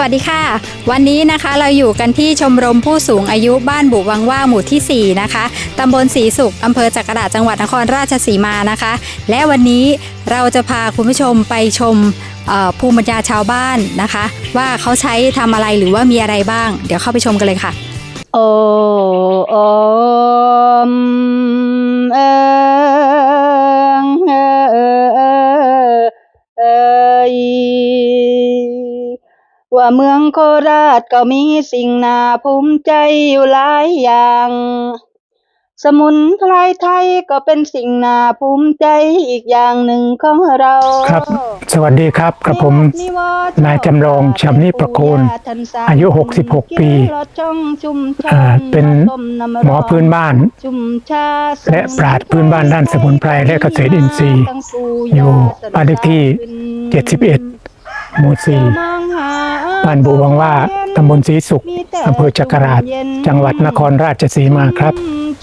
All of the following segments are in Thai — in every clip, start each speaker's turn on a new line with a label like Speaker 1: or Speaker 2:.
Speaker 1: วัสดีค่ะ วันนี้นะคะเราอยู่กันที่ชมรมผู้สูงอายุบ้านบุวังว่าหมู่ที่ 4 นะคะตำบลศรีสุขอำเภอจักระดาจังหวัดนครราชสีมานะคะ และวันนี้เราจะพาคุณผู้ชมไปชมภูมิปัญญาชาวบ้านนะคะ ว่าเขาใช้ทำอะไรหรือว่ามีอะไรบ้าง เดี๋ยวเข้าไปชมกันเลยค่ะ
Speaker 2: โอโอมเอิง ว่าเมืองโคราชก็มีสิ่งน่าภูมิใจอยู่หลายอย่าง สมุนไพรไทยก็เป็นสิ่งน่าภูมิใจอีกอย่างหนึ่งของเรา
Speaker 3: ครับ สวัสดีครับกับผม นายจำลองชำนิประโคนอายุ 66 ปีอ่าเป็นหมอพื้นบ้าน และปราชญ์พื้นบ้านด้านสมุนไพรและเกษตรอินทรีย์ อยู่บ้านเลขที่ 71 หมู่4 บ้านบูวังว่าตำบลศรีสุขอำเภอจักราช จังหวัดนครราชสีมาครับ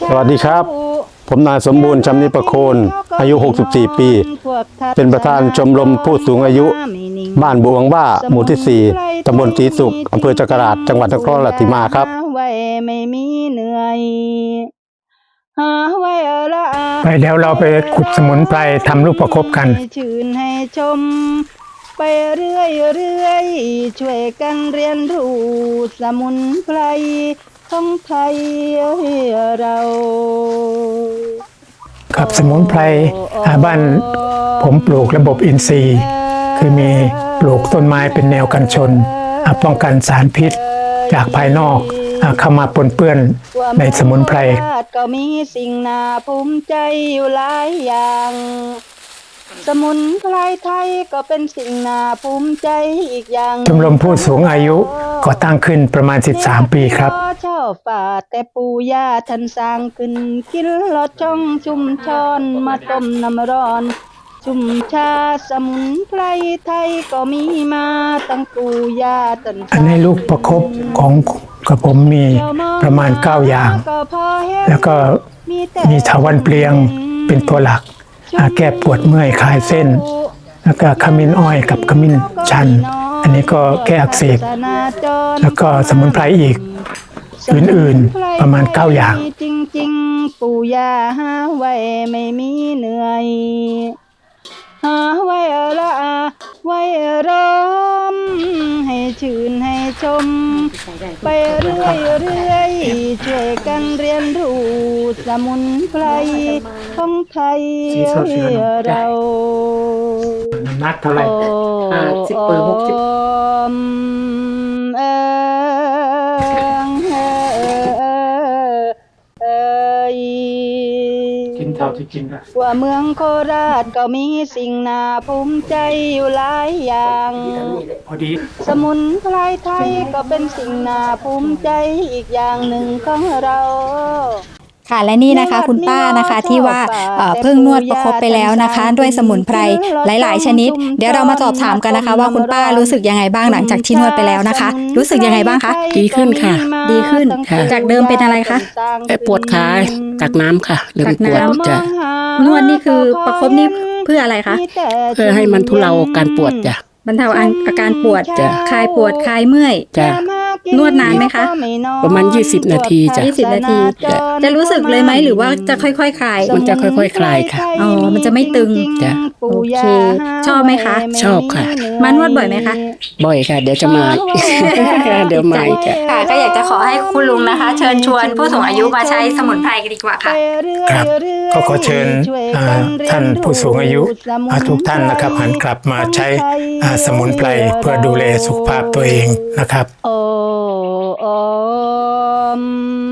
Speaker 4: สวัสดีครับ ผมนายสมบูรณ์ชำนิประโคน อายุ 64 ปี เป็นประธานชมรมผู้สูงอายุ บ้านบวงว่าหมู่ที่ 4ตำบลศรีสุขอำเภอจักราช จังหวัดนครราชสีมาครับ
Speaker 2: หไว้ไม่มีเหนื่อยหาไว้เอาละอา
Speaker 3: ไปแล้วเราไปขุดสมุนไพรทำลูกประคบกัน
Speaker 2: ให้ชื่นให้ชม ไปเรื่อยเรื่อยช่วยกันเรียนรู้สมุนไพรของไทยเรา
Speaker 3: กับสมุนไพรอ่าบ้านผมปลูกระบบอินทรีย์ คือมีปลูกต้นไม้เป็นแนวกันชนอ่าป้องกันสารพิษจากภายนอกอ่าเข้ามาปนเปื้อนในสมุนไพร
Speaker 2: ว่าเมืองโคาชก็มีสิ่งน่าภูมิใจอยู่หลายอย่าง สมุนไพรไทยก็เป็นสิ่งน่าภูมิใจอีกอย่าง
Speaker 3: ชมรมผู้สูงอายุก่อตั้งขึ้นประมาณ 13 ปีครับ
Speaker 2: ชอบป่าแต่ปู่ย่าท่านสร้างขึ้นกินลอดช่องชุมชนมาต้มน้ำร้อน ชุมชาสมุนไพรไทยก็มีมาตั้งปู่ย่าท่านสร้าง
Speaker 3: อันนี้ลูกประคบของกับผมมีประมาณ 9 อย่าง แล้วก็มีถาวันเปลียงเป็นตัวหลักอ่า แก้ปวดเมื่อยคลายเส้น แล้วก็ขมิ้นอ้อยกับขมิ้นชัน อันนี้ก็แก้อักเสบแล้วก็สมุนไพรอีกอื่นๆประมาณเก้าอย่าง
Speaker 2: จริง ๆ ปู่ย่าหาไว้ไม่มีเหนื่อยหาไว้ละอาไว้รอมให้ชื่นให้ชม ไปเรื่อยเรื่อยช่วยกันเรียนรู้สมุนไพรของไทย
Speaker 3: สีสดสีขนมจ้ะ
Speaker 2: เรา
Speaker 3: นัดเท่าไหร่
Speaker 5: ห้าสิบเปอร์หกสิบ
Speaker 2: เท่า
Speaker 3: ที่กินนะ
Speaker 2: ว่าเมืองโคราชก็มีสิ่งน่าภูมิใจอยู่หลายอย่าง
Speaker 3: พอดี
Speaker 2: สมุนไพรไทยก็เป็นสิ่งน่าภูมิใจอีกอย่างหนึ่งของเรา
Speaker 1: ค่ะและนี่นะคะคุณป้านะคะที่ว่าเอ่อเพิ่งนวดประคบไปแล้วนะคะ ด้วยสมุนไพรหลาย ๆ ชนิด เดี๋ยวเรามาสอบถามกันนะคะ ว่าคุณป้ารู้สึกยังไงบ้างหลังจากที่นวดไปแล้วนะคะ รู้สึกยังไงบ้างคะ
Speaker 5: ดีขึ้นค่ะ
Speaker 1: ดีขึ้น
Speaker 5: ค่ะ
Speaker 1: จากเดิมเป็นอะไรคะ
Speaker 5: ไอ้ปวดขาตักน้ำค่ะเริ่ม
Speaker 1: ตัก
Speaker 5: ปวด
Speaker 1: น้ำ
Speaker 5: จะ
Speaker 1: นวดนี่คือประคบนี่เพื่ออะไรคะ
Speaker 5: เพื่อให้มันทุเลาการปวดจ้ะ
Speaker 1: บรรเทาอาการปวด
Speaker 5: จ้ะ
Speaker 1: คลายปวดคลายเมื่อย
Speaker 5: จ้ะ
Speaker 1: นวดนานไหมคะ
Speaker 5: ประมาณ 20 นาทีจ้ะ
Speaker 1: 20 นาที
Speaker 5: จ้ะ
Speaker 1: จะรู้สึกเลยไหมหรือว่าจะค่อยๆคลาย
Speaker 5: มันจะค่อยๆคลายค่ะ
Speaker 1: อ๋อ มันจะไม่ตึง
Speaker 5: จ้ะ
Speaker 1: โอเค ชอบไหมคะ
Speaker 5: ชอบค่ะ
Speaker 1: มานวดบ่อยไหมคะ
Speaker 5: บ่อยค่ะ เดี๋ยวจะมาเดี๋ยวมาอีกค่ะ
Speaker 1: ค่ะ ก็อยากจะขอให้คุณลุงนะคะ เชิญชวนผู้สูงอายุมาใช้สมุนไพรกันดีกว่าค่ะ
Speaker 3: ครับก็ขอเชิญอ่าท่านผู้สูงอายุอ่าทุกท่านนะครับ หันกลับมาใช้อ่าสมุนไพรเพื่อดูแลสุขภาพตัวเองนะครับ
Speaker 2: โอ โอม